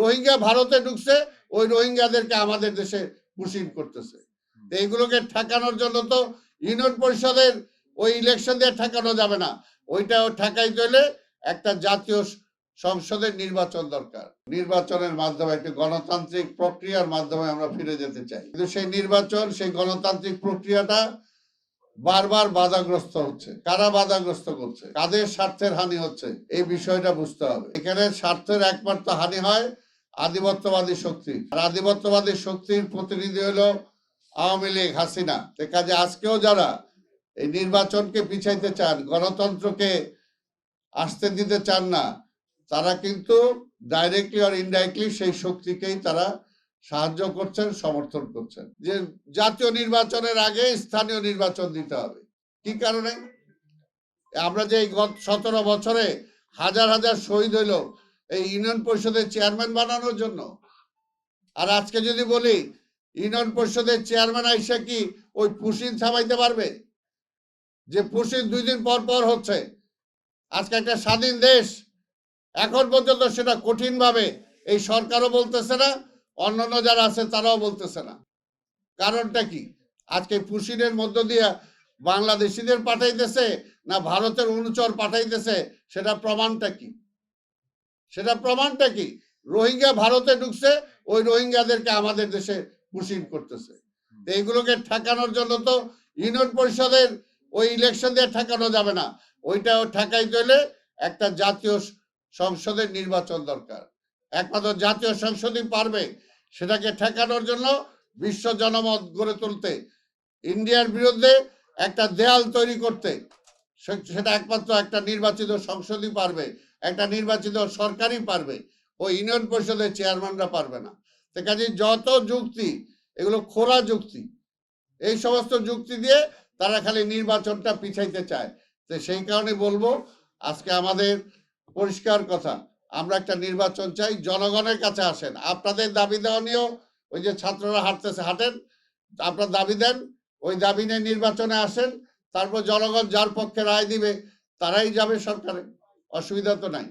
রোহিঙ্গা ভারতে ঢুকছে ওই রোহিঙ্গাদেরকে আমাদের দেশে পুশিং করতেছে। এইগুলোকে ঠেকানোর জন্য তো ইউনিয়ন পরিষদের ওই ইলেকশন দিয়ে ঠেকানো যাবে না। ওইটাও ঠেকাইতে হলে একটা জাতীয় সংসদের নির্বাচন দরকার। নির্বাচনের মাধ্যমে একটি গণতান্ত্রিক প্রক্রিয়ার মাধ্যমে আমরা ফিরে যেতে চাই। কিন্তু সেই নির্বাচন সেই গণতান্ত্রিক প্রক্রিয়াটা বারবার বাধাগ্রস্ত হচ্ছে। কারা বাধাগ্রস্ত করছে? কাদের স্বার্থের হানি হচ্ছে? এই বিষয়টা বুঝতে হবে। এখানে স্বার্থের একমাত্র হানি হয় আধিপত্যবাদী শক্তি। আর আধিপত্যবাদী শক্তির প্রতিনিধি হলো আওয়ামী লীগ, হাসিনা। সে কাজে আজকেও যারা এই নির্বাচনকে পিছাইতে চান, গণতন্ত্রকে আসতে দিতে চান না, তারা কিন্তু ডাইরেক্টলি আর ইনডাইরেক্টলি সেই শক্তিকেই তারা সাহায্য করছেন, সমর্থন করছেন। যে জাতীয় নির্বাচনের আগে স্থানীয় নির্বাচন দিতে হবে। কি কারণে? আমরা যে গত সতেরো বছরে হাজার হাজার শহীদ হইল এই ইউনিয়ন পরিষদের চেয়ারম্যান বানানোর জন্য। আর আজকে যদি বলি, ইউনিয়ন পরিষদের চেয়ারম্যান আইসা কি ওই পুশিন থামাইতে পারবে? যে পুশিন দুই দিন পর পর হচ্ছে। আজকে একটা স্বাধীন দেশ। এখন পর্যন্ত সেটা কঠিনভাবে এই সরকারও বলতেছে না, অন্যান্য যারা আছে তারাও বলতেছে না। কারণটা কি? আজকে পুশিনের মধ্য দিয়ে বাংলাদেশিদের পাঠাইতেছে না ভারতের অনুচর পাঠাইতেছে, সেটা প্রমাণটা কি? সেটা প্রমাণটা কি? রোহিঙ্গা ভারতে ঢুকছে ওই রোহিঙ্গাদেরকে আমাদের দেশে পুশিন করতেছে। এইগুলোকে ঠেকানোর জন্য তো ইউনিয়ন পরিষদের ওই ইলেকশন দিয়ে ঠেকানো যাবে না। ওইটাও ঠেকাইতে হলে একটা জাতীয় সংসদের নির্বাচন দরকার। একমাত্র জাতীয় সংসদই পারবে সেটাকে ঠেকানোর জন্য বিশ্ব জনমত গড়ে তুলতে। ইন্ডিয়ার বিরুদ্ধে একটা দেয়াল তৈরি করতে। সেটা একমাত্র একটা নির্বাচিত সংসদই পারবে, একটা নির্বাচিত সরকারই পারবে ওই ইউনিয়ন পরিষদের চেয়ারম্যানরা পারবে না। তো কাজে যত যুক্তি, এগুলো খোলা যুক্তি, এই সমস্ত যুক্তি দিয়ে তারা খালি নির্বাচনটা পিছাইতে চায়। তো সেই কারণে বলব, আজকে আমাদের পরিষ্কার কথা, আমরা একটা নির্বাচন চাই, জনগণের কাছে আসেন। আপনাদের দাবি দেওয়া নিয়েও ওই যে ছাত্ররা হাঁটতেছে, হাঁটেন, আপনার দাবি দেন, ওই দাবি নিয়ে নির্বাচনে আসেন তারপর জনগণ যার পক্ষে রায় দিবে তারাই যাবে সরকারে। অসুবিধা তো নাই।